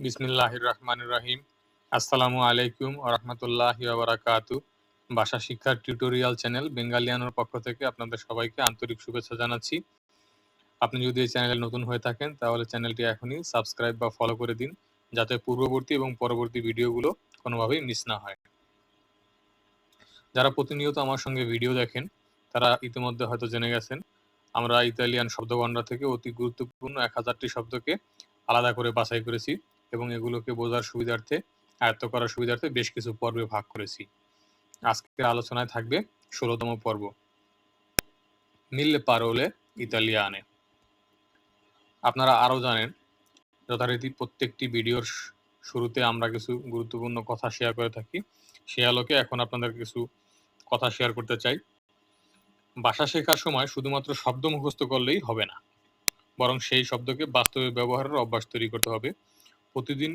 বিসমিল্লাহির রহমানির রহিম আসসালামু আলাইকুম রহমতুল্লাহি বারাকাতু। ভাষা শিক্ষার টিউটোরিয়াল চ্যানেল বেঙ্গালিয়ানোর পক্ষ থেকে আপনাদের সবাইকে আন্তরিক শুভেচ্ছা জানাচ্ছি। আপনি যদি এই চ্যানেলে নতুন হয়ে থাকেন, তাহলে চ্যানেলটি এখনই সাবস্ক্রাইব বা ফলো করে দিন, যাতে পূর্ববর্তী এবং পরবর্তী ভিডিওগুলো কোনোভাবেই মিস না হয়। যারা প্রতিনিয়ত আমার সঙ্গে ভিডিও দেখেন, তারা ইতিমধ্যে হয়তো জেনে গেছেন, আমরা ইতালিয়ান শব্দভাণ্ডার থেকে অতি গুরুত্বপূর্ণ এক হাজারটি শব্দকে আলাদা করে বাছাই করেছি। এবং এগুলোকে বোঝার সুবিধার্থে, আয়ত্ত করার সুবিধার্থে বেশ কিছু পর্বে ভাগ করেছি। আজকের আলোচনায় থাকবে ষোলোতম পর্ব। মিল্লে পারোলে ইতালিয়ানে। আপনারা আরও জানেন, যথারীতি প্রত্যেকটি ভিডিওর শুরুতে আমরা কিছু গুরুত্বপূর্ণ কথা শেয়ার করে থাকি। সে আলোকে এখন আপনাদের কিছু কথা শেয়ার করতে চাই। ভাষা শেখার সময় শুধুমাত্র শব্দ মুখস্থ করলেই হবে না, বরং সেই শব্দকে বাস্তবে ব্যবহারের অভ্যাস তৈরি করতে হবে। প্রতিদিন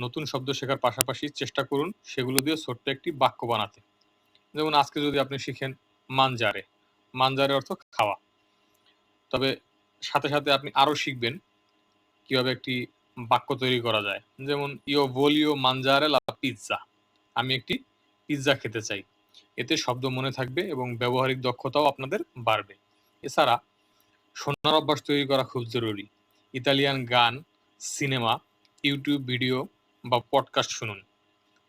নতুন শব্দ শেখার পাশাপাশি চেষ্টা করুন সেগুলো দিয়ে ছোট্ট একটি বাক্য বানাতে। যেমন আজকে যদি আপনি শিখেন মানজারে। মানজারে অর্থ খাওয়া। তবে সাথে সাথে আপনি আরও শিখবেন কীভাবে একটি বাক্য তৈরি করা যায়। যেমন ইও ভোলিও মানজারে লা পিৎজা। আমি একটি পিৎজা খেতে চাই। এতে শব্দ মনে থাকবে এবং ব্যবহারিক দক্ষতাও আপনাদের বাড়বে। এছাড়া শোনার অভ্যাস তৈরি করা খুব জরুরি। ইতালিয়ান গান, সিনেমা ইউটিউব ভিডিও বা পডকাস্ট শুনুন।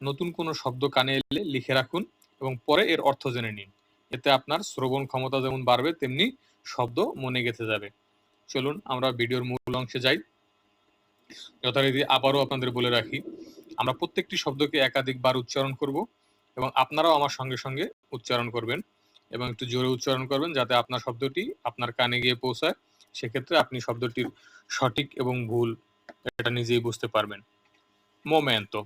নতুন কোনো শব্দ কানে এলে লিখে রাখুন এবং পরে এর অর্থ জেনে নিন। এতে আপনার শ্রবণ ক্ষমতা যেমন বাড়বে, তেমনি শব্দ মনে গেঁথে যাবে। চলুন আমরা ভিডিওর মূল অংশে যাই। যথারীতি আবারও আপনাদের বলে রাখি, আমরা প্রত্যেকটি শব্দকে একাধিকবার উচ্চারণ করব এবং আপনারাও আমার সঙ্গে সঙ্গে উচ্চারণ করবেন এবং একটু জোরে উচ্চারণ করবেন যাতে আপনার শব্দটি আপনার কানে গিয়ে পৌঁছায়। সেক্ষেত্রে আপনি শব্দটির সঠিক এবং ভুল এটা নিজেই বুঝতে পারবেন। মোমেন্তো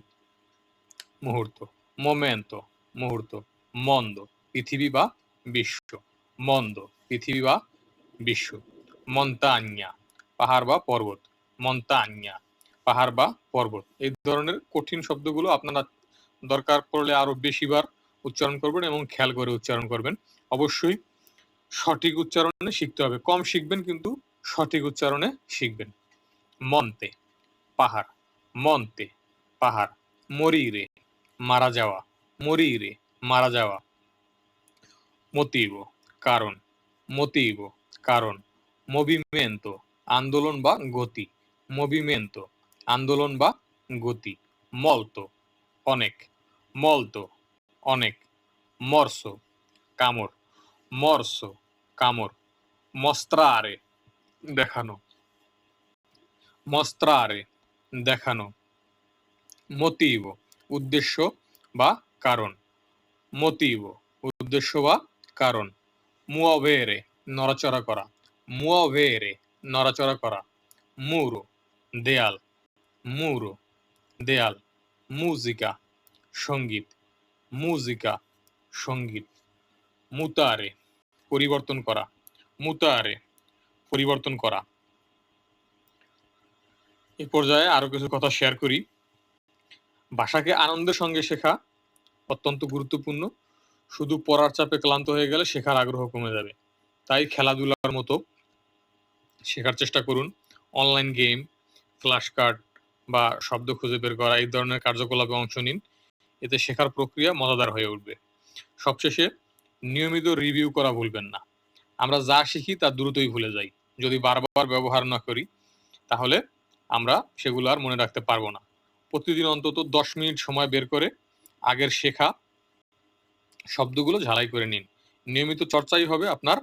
মুহূর্ত মোমেন্তো মুহূর্ত মন্দ পৃথিবী বা বিশ্ব মন্দ পৃথিবী বা বিশ্ব মন্তান্যা পাহাড় বা পর্বত মন্তান্যা পাহাড় বা পর্বত। এই ধরনের কঠিন শব্দগুলো আপনারা দরকার পড়লে আরও বেশিবার উচ্চারণ করবেন এবং খেয়াল করে উচ্চারণ করবেন। অবশ্যই সঠিক উচ্চারণে শিখতে হবে। কম শিখবেন কিন্তু সঠিক উচ্চারণে শিখবেন। মন্তে, পাহাড় মন্তে, পাহাড়, মরিরে, মারা যাওয়া, মরিরে, মারা যাওয়া। মতিব, কারণ মতিব, কারণ, মবিমেন্তো, আন্দোলন বা গতি, মবিমেন্তো, আন্দোলন বা গতি, মলতো, অনেক মলতো, অনেক মর্ষ কামড় মর্ষ কামড়, মস্ত্রারে দেখানো। মস্ত্রারে দেখানো। মতিব, উদ্দেশ্য বা কারণ। মতিব, উদ্দেশ্য বা কারণ। মুয়াভেরে নড়াচড়া করা। মুয়াভেরে নড়াচড়া করা। মুরো, দেয়াল। মুরো, দেয়াল। মুজিকা, সংগীত। মুজিকা, সংগীত। মুতারে, পরিবর্তন করা। মুতারে, পরিবর্তন করা। এই পর্যায়ে আরও কিছু কথা শেয়ার করি। ভাষাকে আনন্দের সঙ্গে শেখা অত্যন্ত গুরুত্বপূর্ণ। শুধু পড়ার চাপে ক্লান্ত হয়ে গেলে শেখার আগ্রহ কমে যাবে। তাই খেলাধুলার মতো শেখার চেষ্টা করুন। অনলাইন গেম ফ্ল্যাশ কার্ড বা শব্দ খুঁজে বের করা, এই ধরনের কার্যকলাপে অংশ নিন। এতে শেখার প্রক্রিয়া মজাদার হয়ে উঠবে। সবশেষে নিয়মিত রিভিউ করা ভুলবেন না। আমরা যা শিখি তা দ্রুতই ভুলে যাই। যদি বারবার ব্যবহার না করি, তাহলে আমরা সেগুলো আর মনে রাখতে পারব না। প্রতিদিন অন্তত দশ মিনিট সময় বের করে আগের শেখা শব্দগুলো ঝালাই করে নিন। নিয়মিত চর্চাই হবে আপনার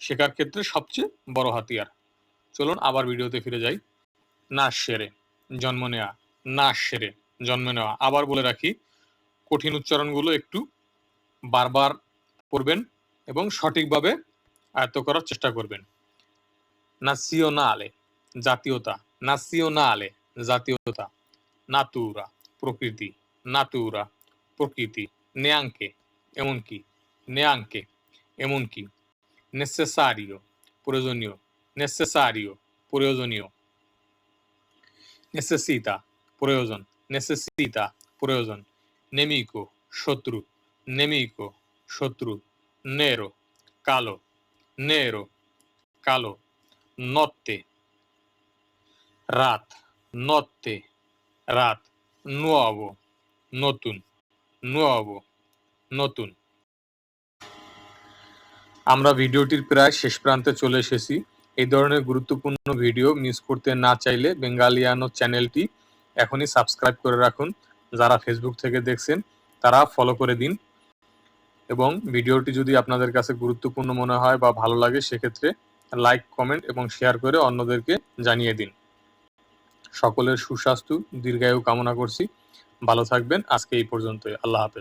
শেখার ক্ষেত্রে সবচেয়ে বড় হাতিয়ার। চলুন আবার ভিডিওতে ফিরে যাই। না সেরে, জন্ম নেওয়া না সেরে, জন্ম নেওয়া। আবার বলে রাখি, কঠিন উচ্চারণগুলো একটু বারবার পড়বেন এবং সঠিকভাবে আয়ত্ত করার চেষ্টা করবেন। নাসিওনালে জাতীয়তা। নাসিওনালে জাতীয়তা নাতুরা প্রকৃতি নাতুরা প্রকৃতি নেয়াঙ্কে এমনকি নেয়াঙ্কে এমনকি নেসেসারিও প্রয়োজনীয় নেসেসারিও প্রয়োজনীয় নেসেসিতা প্রয়োজন নেসেসিতা প্রয়োজন নেমিকো শত্রু নেমিকো শত্রু নেরো কালো নেরো কালো নত্তে রাত নত্তে রাত nuovo নতুন nuovo নতুন। আমরা ভিডিওটির প্রায় শেষ প্রান্তে চলে এসেছি। এই ধরনের গুরুত্বপূর্ণ ভিডিও মিস করতে না চাইলে বেঙ্গালিয়ানো চ্যানেলটি এখনই সাবস্ক্রাইব করে রাখুন। যারা ফেসবুক থেকে দেখছেন, তারা ফলো করে দিন। এবং ভিডিওটি যদি আপনাদের কাছে গুরুত্বপূর্ণ মনে হয় বা ভালো লাগে, সেক্ষেত্রে লাইক কমেন্ট এবং শেয়ার করে অন্যদেরকে জানিয়ে দিন। সকলের সুস্বাস্থ্য দীর্ঘায়ু কামনা করছি। ভালো থাকবেন। আজকে এই পর্যন্তই। আল্লাহ হাফেজ।